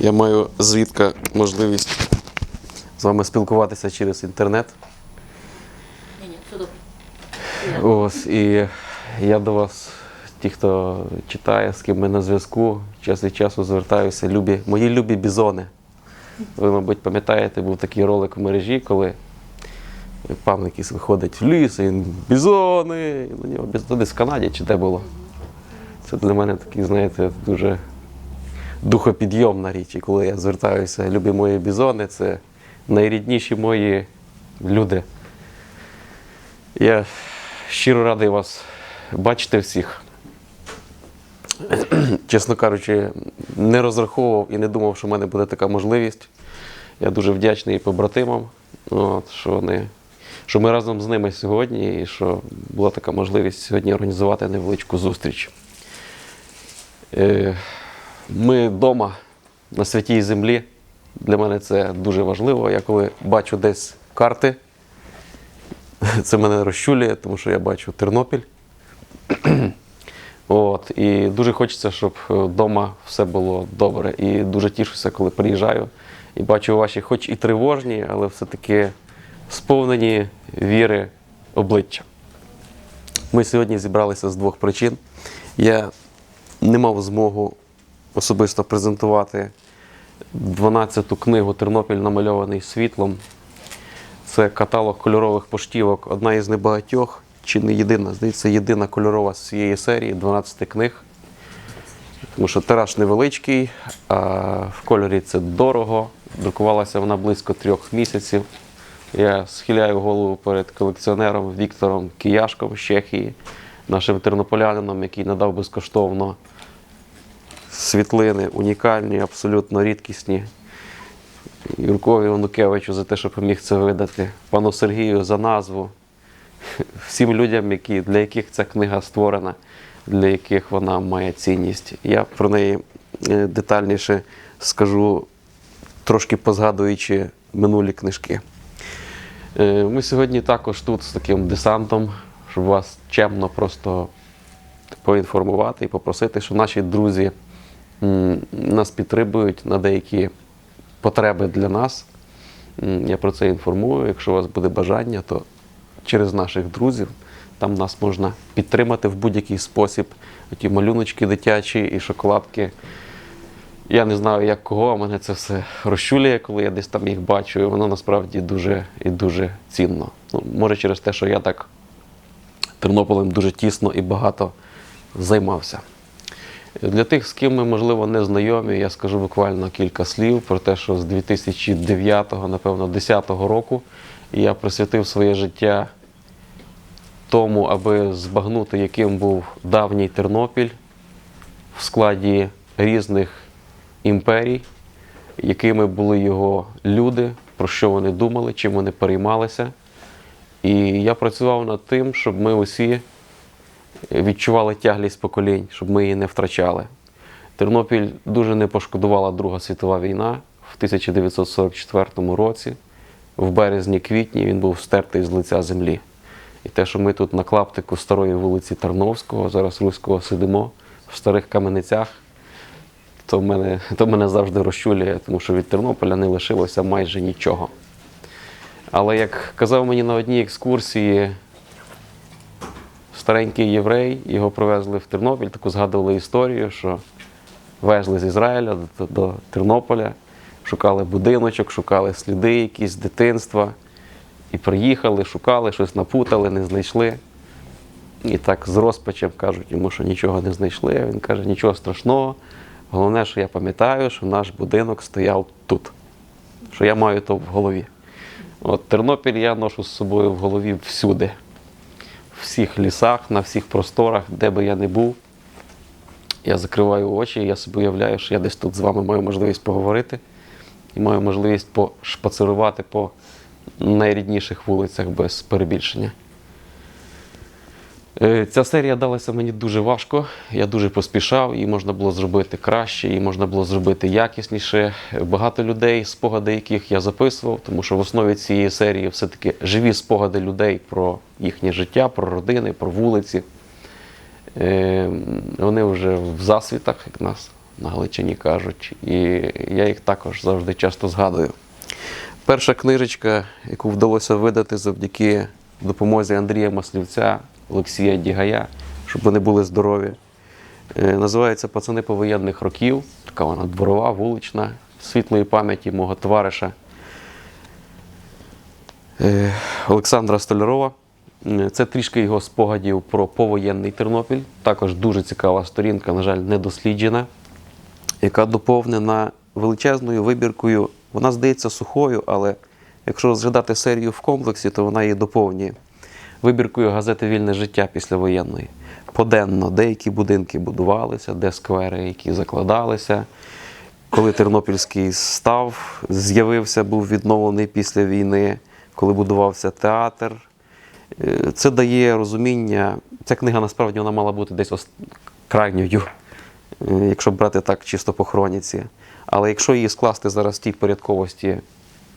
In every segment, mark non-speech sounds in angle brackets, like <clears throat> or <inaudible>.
Я маю звідка можливість з вами спілкуватися через інтернет. Ні, ні, все добре. Ось, і я до вас, ті, хто читає, з ким ми на зв'язку, час від часу звертаюся. Любі, мої любі бізони. Ви, мабуть, пам'ятаєте, був такий ролик в мережі, коли пан якийсь виходить в ліс, і він бізони, і на нього бізони десь в Канаді чи де було. Це для мене такий, знаєте, дуже духопідйомна річ. І коли я звертаюся, любі мої бізони, це найрідніші мої люди. Я щиро радий вас бачити всіх. <clears throat> Чесно кажучи, не розраховував і не думав, що в мене буде така можливість. Я дуже вдячний побратимам, от, що, вони, що ми разом з ними сьогодні і що була така можливість сьогодні організувати невеличку зустріч. Е, Ми вдома на святій землі. Для мене це дуже важливо. Я коли бачу десь карти, <laughs> це мене розчулює, тому що я бачу Тернопіль. <clears throat> От, і дуже хочеться, щоб вдома все було добре. І дуже тішуся, коли приїжджаю і бачу ваші, хоч і тривожні, але все-таки сповнені віри обличчя. Ми сьогодні зібралися з двох причин. Я не мав змогу особисто презентувати 12-ту книгу Тернопіль намальований світлом. Це каталог кольорових поштівок, одна із небагатьох, чи не єдина, здається, єдина кольорова з цієї серії 12 книг. Тому що тираж невеличкий, а в кольорі це дорого. Друкувалася вона близько трьох місяців. Я схиляю голову перед колекціонером Віктором Кияшком з Чехії, нашим тернополянином, який надав безкоштовно світлини, унікальні, абсолютно рідкісні. Юркові Онукевичу за те, що поміг це видати, пану Сергію за назву, <laughs> всім людям, які, для яких ця книга створена, для яких вона має цінність. Я про неї е, детальніше скажу, трошки позгадуючи минулі книжки. Е, Ми сьогодні також тут з таким десантом, щоб вас чемно просто поінформувати і попросити, що наші друзі нас підтримують на деякі потреби для нас. Я про це інформую. Якщо у вас буде бажання, то через наших друзів там нас можна підтримати в будь-який спосіб. Ті малюночки дитячі і шоколадки. Я не знаю, як кого, а мене це все розчулює, коли я десь там їх бачу, і воно насправді дуже і дуже цінно. Ну, може, через те, що я так Тернополем дуже тісно і багато займався. Для тих, з ким ми, можливо, не знайомі, я скажу буквально кілька слів про те, що з 2009, напевно, 2010 року я присвятив своє життя тому, аби збагнути, яким був давній Тернопіль в складі різних імперій, якими були його люди, про що вони думали, чим вони переймалися. І я працював над тим, щоб ми усі відчували тяглість поколінь, щоб ми її не втрачали. Тернопіль дуже не пошкодувала Друга світова війна в 1944 році. В березні-квітні він був стертий з лиця землі. І те, що ми тут на клаптику старої вулиці Тарновського, зараз Руського сидимо в старих каменицях, то мене, то мене завжди розчулює, тому що від Тернополя не лишилося майже нічого. Але як казав мені на одній екскурсії старенький єврей, його привезли в Тернопіль, таку згадували історію, що везли з Ізраїля до, до Тернополя, шукали будиночок, шукали сліди якісь з дитинства. І приїхали, шукали, щось напутали, не знайшли. І так з розпачем кажуть йому, що нічого не знайшли. Він каже, нічого страшного. Головне, що я пам'ятаю, що наш будинок стояв тут, що я маю то в голові. От Тернопіль я ношу з собою в голові всюди, всіх лісах, на всіх просторах, де би я не був. Я закриваю очі, я собі уявляю, що я десь тут з вами маю можливість поговорити і маю можливість пошпацирувати по найрідніших вулицях без перебільшення. Е, Ця серія далася мені дуже важко. Я дуже поспішав, її можна було зробити краще, її можна було зробити якісніше. Багато людей, спогади яких я записував, тому що в основі цієї серії все-таки живі спогади людей про їхнє життя, про родини, про вулиці. Е, Вони вже в засвітах, як нас на Галичині кажуть, і я їх також завжди часто згадую. Перша книжечка, яку вдалося видати завдяки допомозі Андрія Маслівця, Олексія Дігая, щоб вони були здорові. Е, Називається Пацани повоєнних років. Така вона дворова, вулична, світлої пам'яті мого товариша е, Олександра Столярова. Е, Це трішки його спогадів про повоєнний Тернопіль. Також дуже цікава сторінка, на жаль, недосліджена, яка доповнена величезною вибіркою. Вона здається сухою, але якщо розглядати серію в комплексі, то вона її доповнює. Вибіркою газети Вільне життя післявоєнної. Поденно деякі будинки будувалися, де сквери, які закладалися. Коли Тернопільський став, з'явився, був відновлений після війни, коли будувався театр. Е, Це дає розуміння. Ця книга насправді вона мала бути десь крайньою, е, якщо брати так чисто по хроніці. Але якщо її скласти зараз в тій порядковості,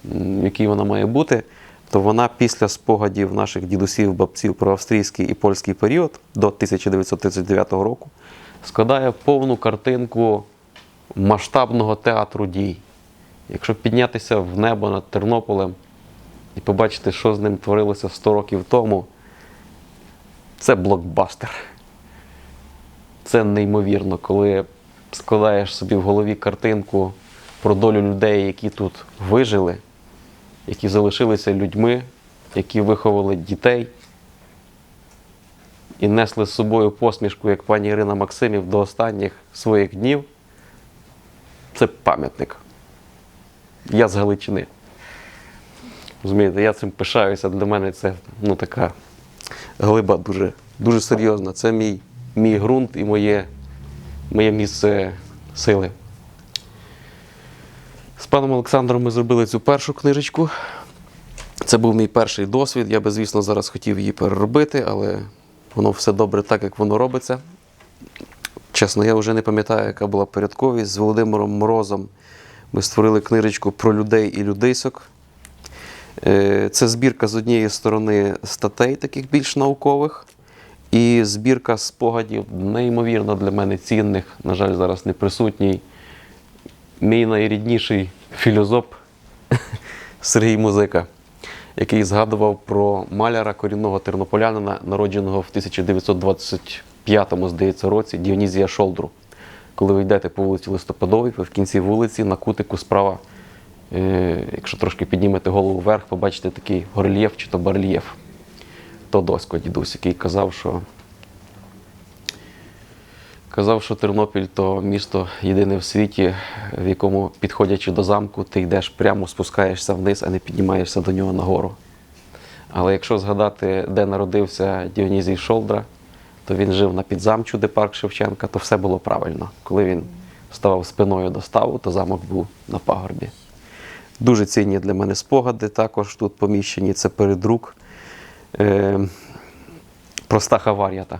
в якій вона має бути, то вона після спогадів наших дідусів, бабців про австрійський і польський період до 1939 року складає повну картинку масштабного театру дій. Якщо піднятися в небо над Тернополем і побачити, що з ним творилося 100 років тому, це блокбастер. Це неймовірно, коли складаєш собі в голові картинку про долю людей, які тут вижили, які залишилися людьми, які виховали дітей і несли з собою посмішку, як пані Ірина Максимів, до останніх своїх днів. Це пам'ятник. Я з Галичини. Розумієте, я цим пишаюся. Для мене це ну, така глиба дуже, дуже серйозна. Це мій, мій ґрунт і моє, моє місце сили. З паном Олександром ми зробили цю першу книжечку. Це був мій перший досвід. Я би, звісно, зараз хотів її переробити, але воно все добре так, як воно робиться. Чесно, я вже не пам'ятаю, яка була порядковість. З Володимиром Морозом ми створили книжечку про людей і людейсок. Е, Це збірка з однієї сторони статей, таких більш наукових, і збірка спогадів, неймовірно для мене цінних. На жаль, зараз не присутній. Мій найрідніший філозоф <laughs> Сергій Музика, який згадував про маляра корінного тернополянина, народженого в 1925 здається, році Діонізія Шолдру. Коли ви йдете по вулиці Листопадовій, ви в кінці вулиці на кутику справа, е, якщо трошки піднімете голову вверх, побачите такий горельєф чи то барельєф. То досько дідусь, який казав, що казав, що Тернопіль то місто єдине в світі, в якому, підходячи до замку, ти йдеш прямо, спускаєшся вниз, а не піднімаєшся до нього нагору. Але якщо згадати, де народився Діонізій Шолдра, то він жив на підзамчу, де парк Шевченка, то все було правильно. Коли він ставав спиною до ставу, то замок був на пагорбі. Дуже цінні для мене спогади також тут поміщені. Це передрук е, про Стаха Вар'ята.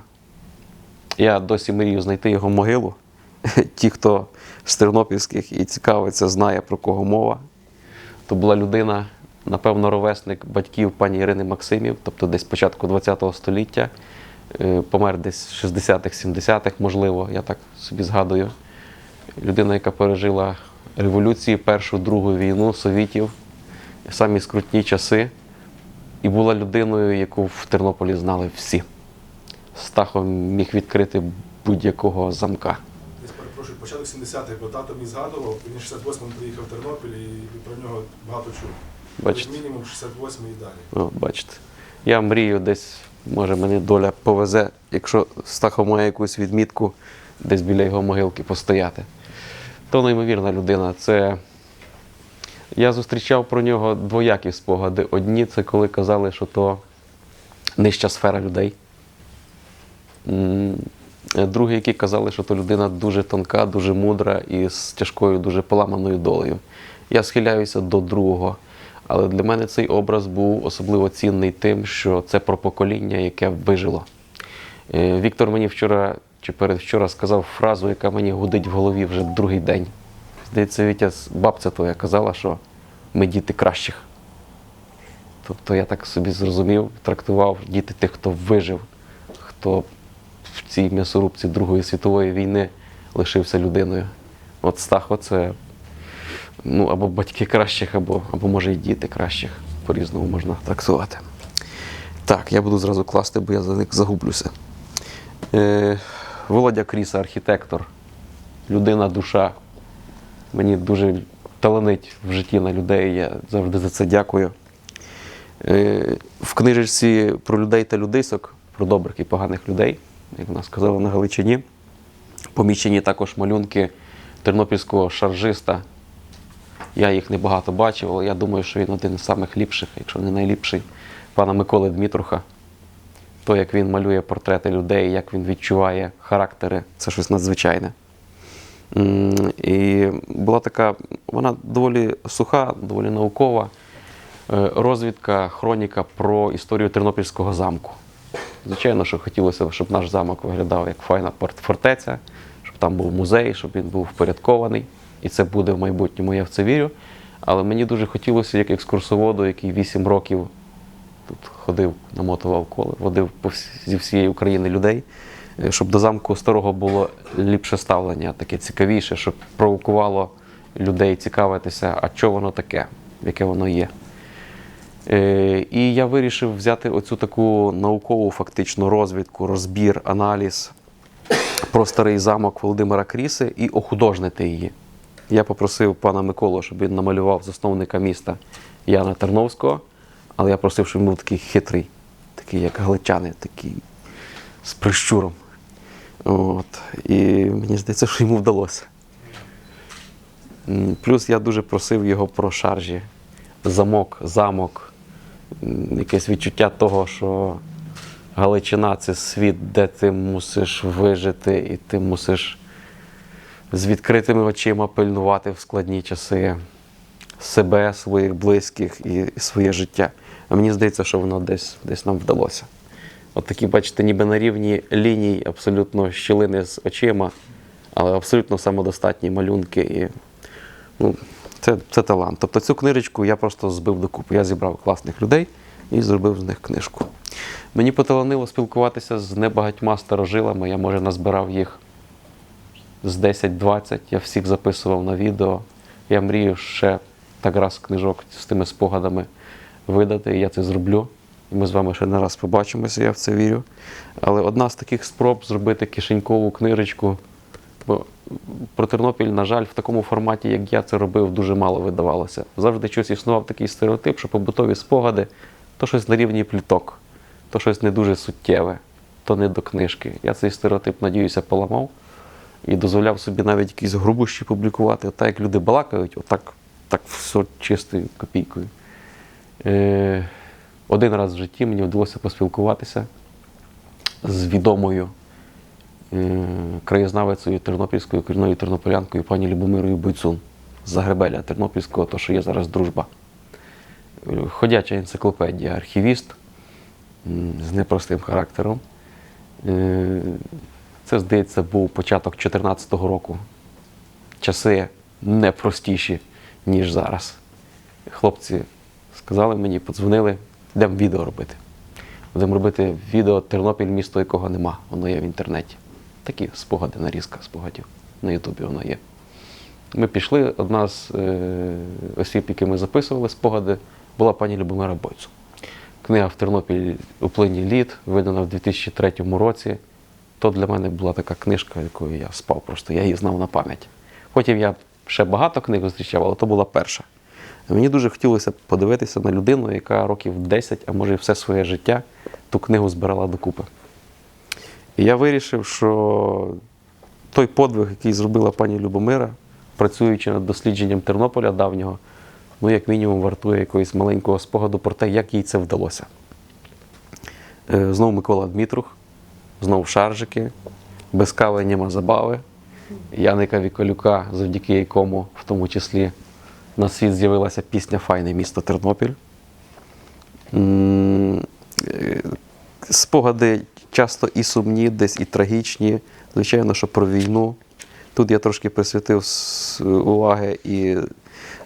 Я досі мрію знайти його могилу. <laughs> Ті, хто з тернопільських і цікавиться, знає про кого мова. То була людина, напевно, ровесник батьків пані Ірини Максимів, тобто десь початку ХХ століття, Е, помер десь в 60-х, 70-х, можливо, я так собі згадую. Людина, яка пережила революції, Першу, Другу війну совітів, самі скрутні часи, і була людиною, яку в Тернополі знали всі. Стахом міг відкрити будь-якого замка. Десь перепрошую, початок 70-х, бо тато мені згадував, він 68-му приїхав в Тернопіль і про нього багато чув. Бачите? Мінімум 68-й і далі. О, бачите. Я мрію десь, може, мені доля повезе, якщо Стахо має якусь відмітку, десь біля його могилки постояти. То неймовірна людина. Це... Я зустрічав про нього двоякі спогади. Одні це коли казали, що то нижча сфера людей. Другі, які казали, що то людина дуже тонка, дуже мудра і з тяжкою, дуже поламаною долею. Я схиляюся до другого. Але для мене цей образ був особливо цінний тим, що це про покоління, яке вижило. Е, Віктор мені вчора чи передвчора сказав фразу, яка мені гудить в голові вже другий день. Здається, Вітя, бабця твоя казала, що ми діти кращих. Тобто я так собі зрозумів, трактував діти тих, хто вижив, хто в цій м'ясорубці Другої світової війни лишився людиною. От Стахо це ну, або батьки кращих, або, або може і діти кращих. По-різному можна так сказати. Так, я буду зразу класти, бо я за них загублюся. Е, Володя Кріса, архітектор, людина, душа. Мені дуже таланить в житті на людей. Я завжди за це дякую. Е, В книжечці про людей та людисок, про добрих і поганих людей, як вона сказала на Галичині, поміщені також малюнки тернопільського шаржиста. Я їх небагато бачив, але я думаю, що він один із самих ліпших, якщо не найліпший, пана Миколи Дмитруха. То, як він малює портрети людей, як він відчуває характери, це щось надзвичайне. І була така, вона доволі суха, доволі наукова е, розвідка, хроніка про історію Тернопільського замку. Звичайно, що хотілося, б, щоб наш замок виглядав як файна фортеця, щоб там був музей, щоб він був впорядкований. І це буде в майбутньому, я в це вірю. Але мені дуже хотілося, як екскурсоводу, який 8 років тут ходив, намотував коло, водив зі всієї України людей, е, щоб до замку старого було ліпше ставлення, таке цікавіше, щоб провокувало людей цікавитися, а що воно таке, яке воно є. Е, І я вирішив взяти оцю таку наукову фактично розвідку, розбір, аналіз про старий замок Володимира Кріси і охудожнити її. Я попросив пана Миколу, щоб він намалював засновника міста Яна Терновського, але я просив, щоб він був такий хитрий, такий, як галичани, такий з прищуром. От. І мені здається, що йому вдалося. Плюс я дуже просив його про шаржі, замок, замок, якесь відчуття того, що Галичина це світ, де ти мусиш вижити, і ти мусиш з відкритими очима пильнувати в складні часи себе, своїх близьких і, своє життя. А мені здається, що воно десь, десь нам вдалося. От такі, бачите, ніби на рівні ліній, абсолютно щілини з очима, але абсолютно самодостатні малюнки. І, ну, це, це талант. Тобто цю книжечку я просто збив докупи. Я зібрав класних людей і зробив з них книжку. Мені поталанило спілкуватися з небагатьма старожилами. Я, може, назбирав їх з 10-20. Я всіх записував на відео. Я мрію ще так раз книжок з тими спогадами видати. Я це зроблю. І ми з вами ще не раз побачимося, я в це вірю. Але одна з таких спроб зробити кишенькову книжечку. Бо про Тернопіль, на жаль, в такому форматі, як я це робив, дуже мало видавалося. Завжди щось існував такий стереотип, що побутові спогади то щось на рівні пліток, то щось не дуже суттєве, то не до книжки. Я цей стереотип, надіюся, поламав і дозволяв собі навіть якісь грубощі публікувати. Отак, як люди балакають, отак так все чистою копійкою. Е, один раз в житті мені вдалося поспілкуватися з відомою краєзнавицею тернопільською корінною тернополянкою пані Любомирою Бойцун з Загребеля Тернопільського, то що є зараз дружба. Е, Ходяча енциклопедія, архівіст з непростим характером. Е, Це, здається, був початок 2014 року. Часи непростіші, ніж зараз. Хлопці сказали мені, подзвонили, йдемо відео робити. Будемо робити відео Тернопіль, місто якого нема. Воно є в інтернеті. Такі спогади, нарізка спогадів. На Ютубі воно є. Ми пішли. Одна з е, осіб, які ми записували спогади, була пані Любомира Бойцу. Книга в Тернопіль у плині літ, видана в 2003 році. То для мене була така книжка, якою я спав просто, я її знав на пам'ять. Потім я ще багато книг зустрічав, але то була перша. Мені дуже хотілося подивитися на людину, яка років 10, а може і все своє життя ту книгу збирала докупи. І я вирішив, що той подвиг, який зробила пані Любомира, працюючи над дослідженням Тернополя давнього, ну, як мінімум, вартує якогось маленького спогаду про те, як їй це вдалося. Е, Знову Микола Дмитрух, знову шаржики, без кави нема забави. Яника Віколюка, завдяки якому, в тому числі, на світ з'явилася пісня Файне місто Тернопіль. Е, Спогади часто і сумні, десь і трагічні. Звичайно, що про війну. Тут я трошки присвятив уваги і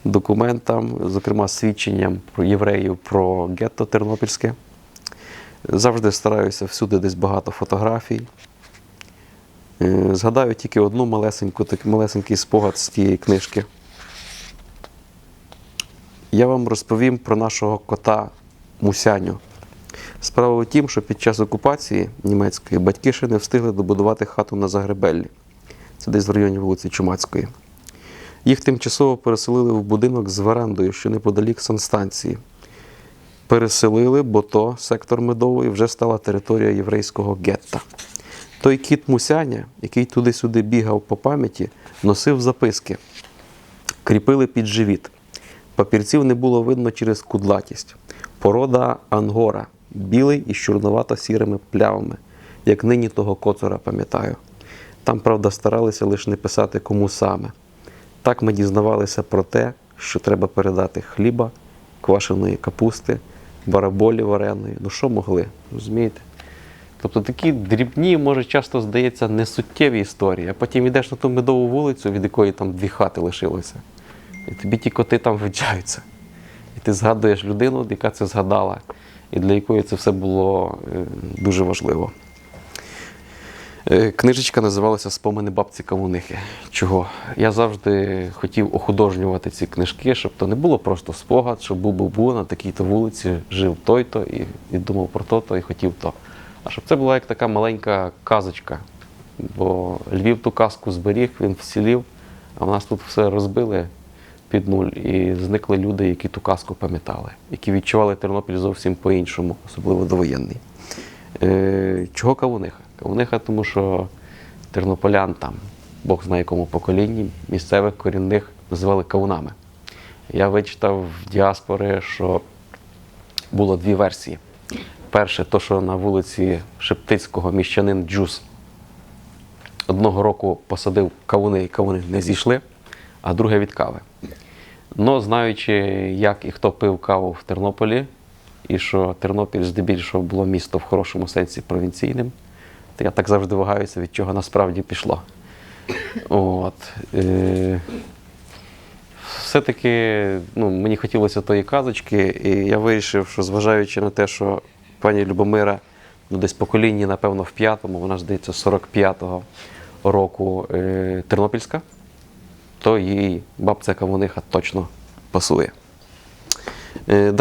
документам, зокрема свідченням про євреїв про гетто Тернопільське. Завжди стараюся всюди десь багато фотографій. Е, Згадаю тільки одну малесеньку, такий малесенький спогад з тієї книжки. Я вам розповім про нашого кота Мусяню. Справа в тім, що під час окупації німецької батьки ще не встигли добудувати хату на Загребеллі. Це десь в районі вулиці Чумацької. Їх тимчасово переселили в будинок з верандою, що неподалік санстанції. Переселили, бо то сектор медовий вже стала територія єврейського гетта. Той кіт Мусяня, який туди-сюди бігав по пам'яті, носив записки, кріпили під живіт. Папірців не було видно через кудлатість. Порода ангора, білий із чорновато-сірими плявами, як нині того коцора пам'ятаю. Там, правда, старалися лише не писати кому саме. Так ми дізнавалися про те, що треба передати хліба, квашеної капусти, бараболі вареної. Ну що могли, розумієте? Тобто такі дрібні, може, часто здається, несуттєві історії, а потім йдеш на ту медову вулицю, від якої там дві хати лишилося. І тобі ті коти там вручаються. І ти згадуєш людину, яка це згадала, і для якої це все було е, дуже важливо. Е, Книжечка називалася Спомини бабці Кавунихи. Чого? Я завжди хотів охудожнювати ці книжки, щоб то не було просто спогад, щоб був бу на такій-то вулиці, жив той-то і, і думав про то-то і хотів то. А щоб це була як така маленька казочка. Бо Львів ту казку зберіг, він вцілів, а в нас тут все розбили під нуль, і зникли люди, які ту казку пам'ятали, які відчували Тернопіль зовсім по-іншому, особливо довоєнний. Е, чого кавуниха? Кавуниха, тому що тернополян там, Бог знає якому поколінні, місцевих корінних називали кавунами. Я вичитав в діаспори, що було дві версії. Перше, то, що на вулиці Шептицького міщанин Джус одного року посадив кавуни, і кавуни не зійшли, а друге від кави. Но знаючи, як і хто пив каву в Тернополі, і що Тернопіль здебільшого було місто в хорошому сенсі провінційним, то я так завжди вагаюся, від чого насправді пішло. От. Е- все-таки ну, мені хотілося тої казочки, і я вирішив, що зважаючи на те, що пані Любомира ну, десь поколінні, напевно, в п'ятому, вона здається, 45-го року е, Тернопільська, то їй бабця Кавуниха точно пасує. Е,